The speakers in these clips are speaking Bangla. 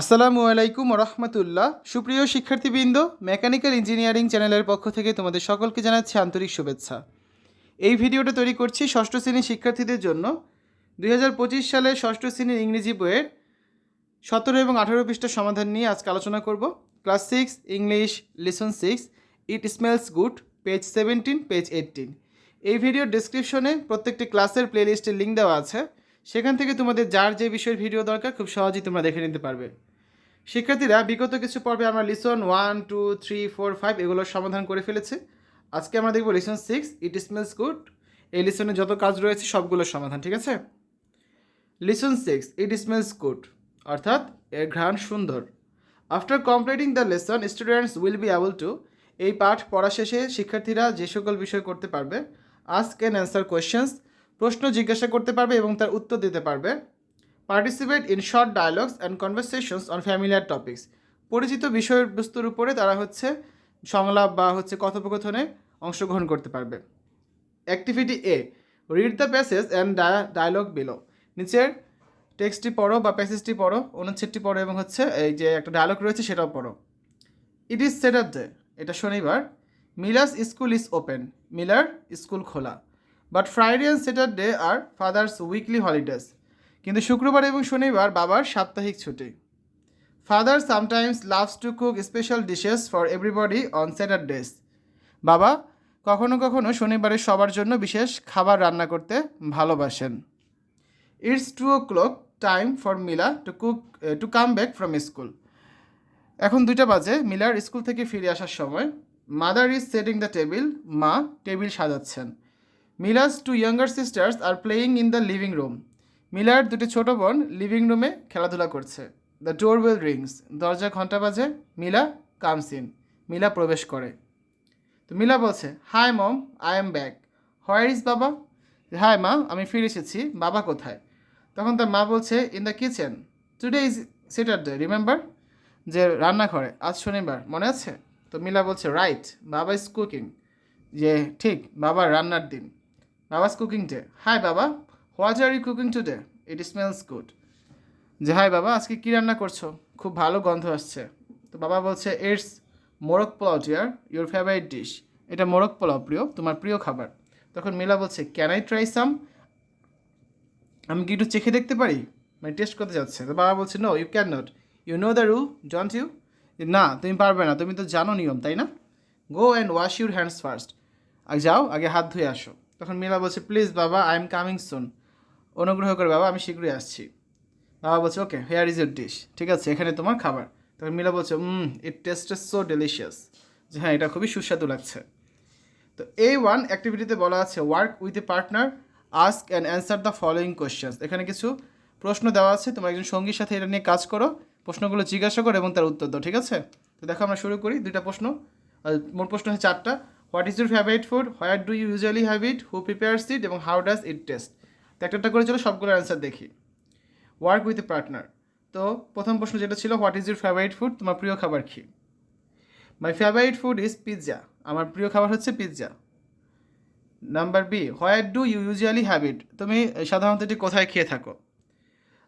আসসালামু আলাইকুম রহমতুল্লাহ সুপ্রিয় শিক্ষার্থীবৃন্দ, মেকানিক্যাল ইঞ্জিনিয়ারিং চ্যানেলের পক্ষ থেকে তোমাদের সকলকে জানাচ্ছি আন্তরিক শুভেচ্ছা। এই ভিডিওটা তৈরি করছি ষষ্ঠ শ্রেণির শিক্ষার্থীদের জন্য। দুই হাজার পঁচিশ সালে ষষ্ঠ শ্রেণির ইংরেজি বইয়ের সতেরো এবং আঠারো পৃষ্ঠার সমাধান নিয়ে আজকে আলোচনা করব। Class six, English, lesson six, it smells good, page seventeen, page eighteen এই ভিডিওর ডিসক্রিপশনে প্রত্যেকটি ক্লাসের প্লেলিস্টের লিঙ্ক দেওয়া আছে। সেখান থেকে তোমাদের যার যে বিষয়ের ভিডিও দরকার, খুব সহজেই তোমরা দেখে নিতে পারবে। শিক্ষার্থীরা, বিগত কিছু পর্বে আমরা lesson one two three four five এগুলোর সমাধান করে ফেলেছি। আজকে আমরা দেখব lesson six it smells good এই লিসনে যত কাজ রয়েছে সবগুলোর সমাধান, ঠিক আছে? Lesson six it smells good অর্থাৎ, এর ঘ্রাণ সুন্দর। After completing the lesson students will be able to এই পাঠ পড়া শেষে শিক্ষার্থীরা যে সকল বিষয় করতে পারবে আস্ক অ্যান্ড অ্যান্সার কোয়েশ্চেন্স প্রশ্ন জিজ্ঞাসা করতে পারবে এবং তার উত্তর দিতে পারবে। Participate in short dialogues and conversations on familiar topics পরিচিত বিষয়বস্তুর উপরে তারা হচ্ছে সংলাপ বা হচ্ছে কথোপকথনে অংশগ্রহণ করতে পারবে। Activity A read the passage and dialogue below নিচের টেক্সটটি পড়ো বা প্যাসেজটি পড়ো, অনুচ্ছেদটি পড়ো এবং হচ্ছে এই যে একটা ডায়ালগ রয়েছে সেটাও পড়ো। ইট ইজ স্যাটারডে এটা শনিবার। মিলাস স্কুল ইজ ওপেন মিলার স্কুল খোলা। But Friday and Saturday are father's weekly holidays কিন্তু শুক্রবার এবং শনিবার বাবার সাপ্তাহিক ছুটি। Father sometimes loves to cook special dishes for everybody on Saturdays বাবা কখনো কখনো শনিবারে সবার জন্য বিশেষ খাবার রান্না করতে ভালোবাসেন। Its two o'clock time for Mila to cook to come back from school এখন দুইটা বাজে, মিলার স্কুল থেকে ফিরে আসার সময়। Mother is setting the table মা table সাজাচ্ছেন। Mila's two younger sisters are playing in the living room Miller দুটি ছোট বোন লিভিং রুমে খেলাধুলা করছে। দ্য ডোর বেল রিংস দরজা ঘণ্টা বাজে। মিলা কামস ইন মিলা প্রবেশ করে। তো মিলা বলছে hi mom I am back where is baba? Hi মা, আমি ফিরে এসেছি। বাবা কোথায়? তখন তার মা বলছে in the kitchen today is Saturday remember যে রান্নাঘরে, আজ শনিবার, মনে আছে? তো মিলা বলছে রাইট বাবা ইজ কুকিং যে, ঠিক, বাবার রান্নার দিন। Baba's cooking day hi baba. What are you cooking today it smells good যে হাই বাবা, আজকে কী রান্না করছ? খুব ভালো গন্ধ আসছে। তো বাবা বলছে its morog polao dear your favourite dish এটা মোরগ পোলাও প্রিয়, তোমার প্রিয় খাবার। তখন মিলা বলছে ক্যান আই ট্রাই সাম আমি কি একটু চেখে দেখতে পারি? মানে টেস্ট করতে যাচ্ছে। তো বাবা বলছে no you can not you know the rule don't you না, তুমি পারবে না, তুমি তো জানো নিয়ম, তাই না? Go and wash your hands first আগে যাও, আগে হাত ধুয়ে আসো। তখন মিলা বলছে প্লিজ বাবা আই এম কামিং সুন অনুগ্রহ করে বাবা, আমি শীঘ্রই আসছি। বাবা বলছে okay here is your dish ঠিক আছে, এখানে তোমার খাবার। তখন মিলা বলছে ইট টেস্ট সো ডেলিশিয়াস যে হ্যাঁ এটা খুবই সুস্বাদু লাগছে। তো এই ওয়ান অ্যাক্টিভিটিতে বলা আছে work with a partner ask and answer the following questions এখানে কিছু প্রশ্ন দেওয়া আছে, তোমার একজন সঙ্গীর সাথে এটা নিয়ে কাজ করো, প্রশ্নগুলো জিজ্ঞাসা করো এবং তার উত্তর দাও, ঠিক আছে? তো দেখো আমরা শুরু করি, দুইটা প্রশ্ন। মোট প্রশ্ন হচ্ছে চারটা। What is your favourite food where do you usually have it who prepares it এবং হাউ ডাজ ইট টেস্ট তো একটা একটা করে চলো সবগুলোর অ্যান্সার দেখি। ওয়ার্ক উইথ এ পার্টনার তো প্রথম প্রশ্ন যেটা ছিল what is your favourite food তোমার প্রিয় খাবার কী? My favourite food is pizza আমার প্রিয় খাবার হচ্ছে pizza number B where do you usually have it তুমি সাধারণত এটি কোথায় খেয়ে থাকো?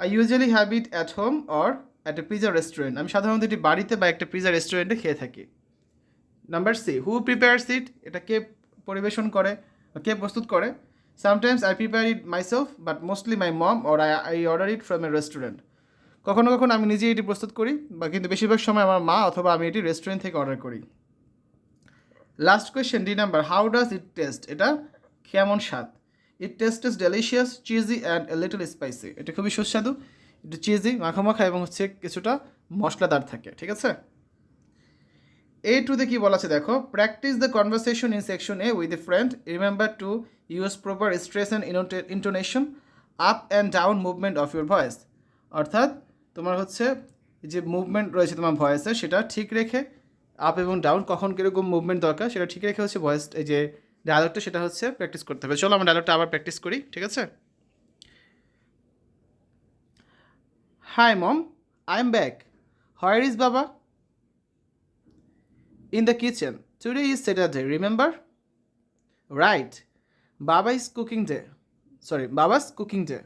I usually have it at home or at a pizza restaurant আমি সাধারণত এটি বাড়িতে বা একটা পিজা রেস্টুরেন্টে খেয়ে থাকি। Number C who prepares it এটা কে পরিবেশন করে, কে প্রস্তুত করে? Sometimes I prepare it myself but mostly my mom or I I order it from a restaurant কখনো কখনো আমি নিজেই এটি প্রস্তুত করি, বা কিন্তু বেশিরভাগ সময় আমার মা অথবা আমি এটি রেস্টুরেন্ট থেকে অর্ডার করি। Last question D number how does it taste এটা কেমন স্বাদ? It taste is delicious cheesy and a little spicy এটা খুবই সুস্বাদু। একটু চিজি মাখা মাখা এবং হচ্ছে কিছুটা মশলাদার থাকে, ঠিক আছে? এ টুতে কি বলা আছে দেখো? Practice the conversation in section A with a friend remember to use proper stress and intonation up and down movement of your voice অর্থাৎ তোমার হচ্ছে যে মুভমেন্ট রয়েছে তোমার ভয়েসে সেটা ঠিক রেখে আপ এবং ডাউন কখন কীরকম মুভমেন্ট দরকার, সেটা ঠিক রেখে হচ্ছে ভয়েস যে ডায়লগটা সেটা হচ্ছে প্র্যাকটিস করতে হবে। চলো আমরা ডায়লগটা আবার প্র্যাকটিস করি, ঠিক আছে? Hi mom I am back where is baba? In the kitchen. Today is Saturday, remember? Right. Baba is cooking day. Sorry, Baba's cooking day.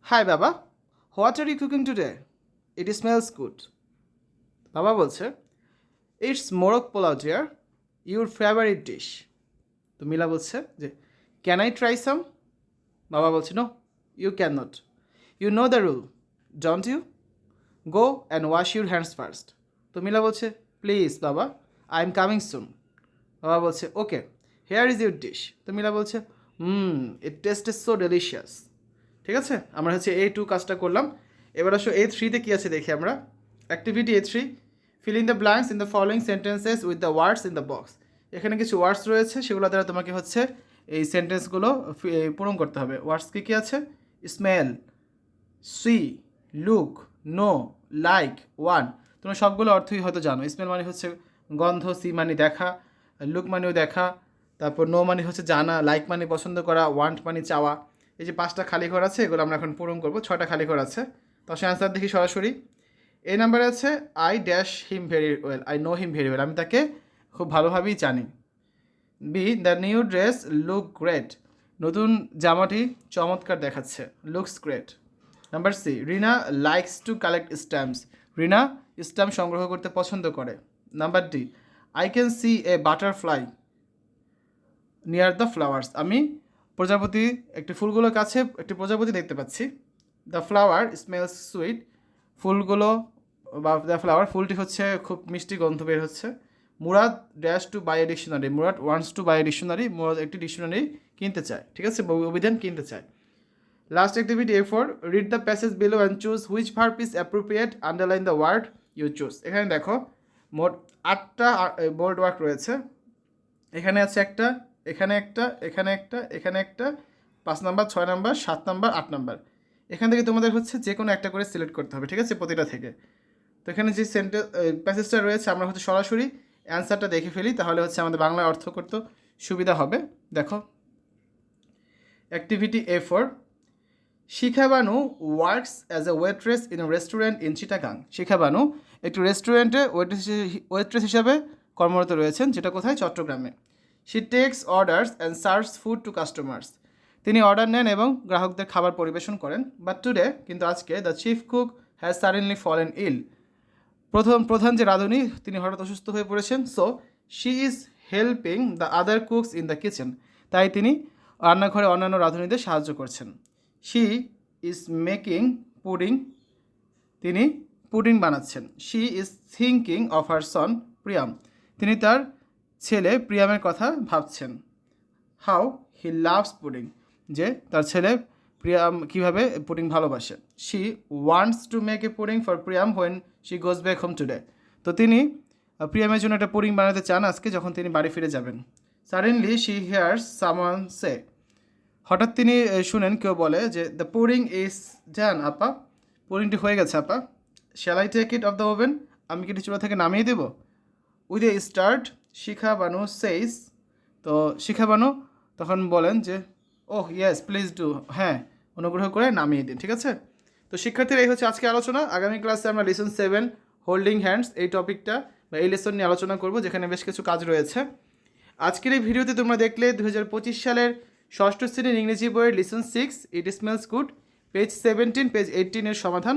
Hi, Baba. What are you cooking today? It smells good বাবা বলছে its morok polao dear your favourite dish তো মিলা বলছে যে ক্যান আই ট্রাই সাম বাবা বলছে no you can not you know the rule don't you go and wash your hands first তো মিলা বলছে প্লিজ বাবা আই এম কামিং সুন বাবা বলছে okay here is your dish তো মিলা বলছে হুম it taste is so delicious ঠিক আছে? আমরা হচ্ছে এ টু কাজটা করলাম। এবার আসো এ থ্রিতে কী আছে দেখি আমরা। Activity A three fill in the blanks in the following sentences with the words in the box এখানে কিছু ওয়ার্ডস রয়েছে, সেগুলো দ্বারা তোমাকে হচ্ছে এই সেন্টেন্সগুলো পূরণ করতে হবে। ওয়ার্ডস কী কী আছে? Smell see look know like one তোমরা সবগুলো অর্থই হয়তো জানো। স্মেল মানে হচ্ছে গন্ধ, সি মানে দেখা, লুক মানেও দেখা, তারপর নো মানে হচ্ছে জানা, লাইক মানে পছন্দ করা, ওয়ান্ট মানে চাওয়া। এই যে পাঁচটা খালি ঘর আছে, এগুলো আমরা এখন পূরণ করব ছটা খালি ঘর আছে। তো সে অ্যান্সার দেখি সরাসরি। এই নাম্বারে আছে I dash him very well I know him very well আমি তাকে খুব ভালোভাবেই জানি। B the new dress look great নতুন জামাটি চমৎকার দেখাচ্ছে looks great number C Rina likes to collect stamps Rina stamp সংগ্রহ করতে পছন্দ করে। Number D I can see a butterfly near the flowers আমি প্রজাপতি, একটি ফুলগুলোর কাছে একটি প্রজাপতি দেখতে পাচ্ছি। দ্য ফ্লাওয়ার স্মেলস সুইট ফুলগুলো বা দ্য ফ্লাওয়ার ফুলটি হচ্ছে খুব মিষ্টি গন্ধ বের হচ্ছে। Murad dash to buy a dictionary Murad wants to buy a dictionary Murad একটি ডিকশনারি কিনতে চায়। ঠিক আছে? অভিধান কিনতে চায়। Last activity A four read the passage below and choose which verb is appropriate underline the word you choose এখানে দেখো মোট আটটা বোল্ড ওয়ার্ক রয়েছে। এখানে আছে একটা, এখানে একটা এখানে একটা এখানে একটা, পাঁচ নাম্বার, ছয় নাম্বার, সাত নাম্বার, আট নাম্বার। এখান থেকে তোমাদের হচ্ছে যে কোনো একটা করে সিলেক্ট করতে হবে, ঠিক আছে, প্রতিটা থেকে। তো এখানে যে সেন্টেন্স প্যাসেজটা রয়েছে, আমরা হচ্ছে সরাসরি অ্যান্সারটা দেখে ফেলি, তাহলে হচ্ছে আমাদের বাংলায় অর্থ করতে সুবিধা হবে। দেখো। Activity A four Shikha Banu works as a waitress in a restaurant in Chittagong Shikha Banu একটি রেস্টুরেন্টে ওয়েট্রেস ওয়েট্রেস হিসাবে কর্মরত রয়েছেন, যেটা কোথায়? চট্টগ্রামে। She takes orders and serves food to customers তিনি অর্ডার নেন এবং গ্রাহকদের খাবার পরিবেশন করেন। বাট টুডে কিন্তু আজকে the chief cook has suddenly fallen ill প্রথম, প্রধান যে রাঁধুনি, তিনি হঠাৎ অসুস্থ হয়ে পড়েছেন। So she is helping the other cooks in the kitchen তাই তিনি রান্নাঘরে অন্যান্য রাঁধুনিদের সাহায্য করছেন। শি ইজ মেকিং পুডিং তিনি পুডিং বানাচ্ছেন। She is thinking of her son Priyam তিনি তার ছেলে প্রিয়ামের কথা ভাবছেন। হাউ হি লাভস পুডিং যে তার ছেলে প্রিয়াম কীভাবে পুডিং ভালোবাসে। She wants to make a pudding for Priyam when she goes back home today তো তিনি প্রিয়ামের জন্য একটা পুডিং বানাতে চান আজকে যখন তিনি বাড়ি ফিরে যাবেন। সাডেনলি শি হেয়ার্স সামান সে হঠাৎ তিনি শুনেন, কেউ বলে যে দ্য পুডিং ইজ ডান আপা পুডিংটি হয়ে গেছে, আপা। Shall I take it off the oven আমি কি চুলা থেকে নামিয়ে দেবো? With a start Shikha Banu says তো শিখা বানু তখন বলেন যে, ওহ ইয়েস প্লিজ ডু হ্যাঁ অনুগ্রহ করে নামিয়ে দিন, ঠিক আছে? তো শিক্ষার্থীরা, এই হচ্ছে আজকে আলোচনা। আগামী ক্লাসে আমরা লেসন সেভেন হোল্ডিং হ্যান্ডস এই টপিকটা বা এই লেসন নিয়ে আলোচনা করব, যেখানে বেশ কিছু কাজ রয়েছে। আজকের এই ভিডিওতে তোমরা দেখলে দু হাজার পঁচিশ সালের ষষ্ঠ শ্রেণির ইংরেজি বইয়ের lesson six it smells good page seventeen page এইটিনের সমাধান।